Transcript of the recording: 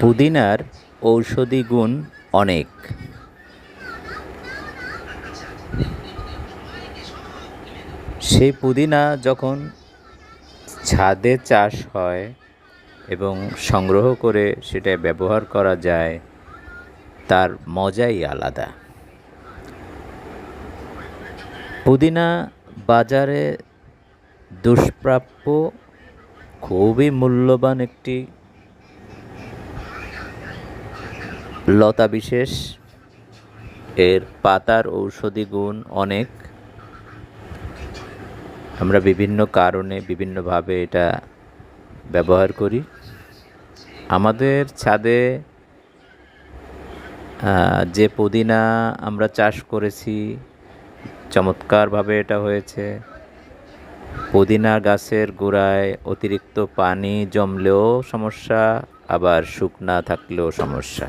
পুদিনার ঔষধি গুণ অনেক। সেই পুদিনা যখন ছাদে চাষ হয় এবং সংগ্রহ করে সেটা ব্যবহার করা যায়, তার মজাই আলাদা। পুদিনা বাজারে দুষ্প্রাপ্য, খুবই মূল্যবান একটি লতা বিশেষ, এর পাতার ঔষধি গুণ অনেক। আমরা বিভিন্ন কারণে, বিভিন্নভাবে এটা ব্যবহার করি। আমাদের ছাদে যে পুদিনা আমরা চাষ করেছি, চমৎকারভাবে এটা হয়েছে। পুদিনা গাছের গোড়ায় অতিরিক্ত পানি জমলেও সমস্যা, আবার শুকনা থাকলেও সমস্যা।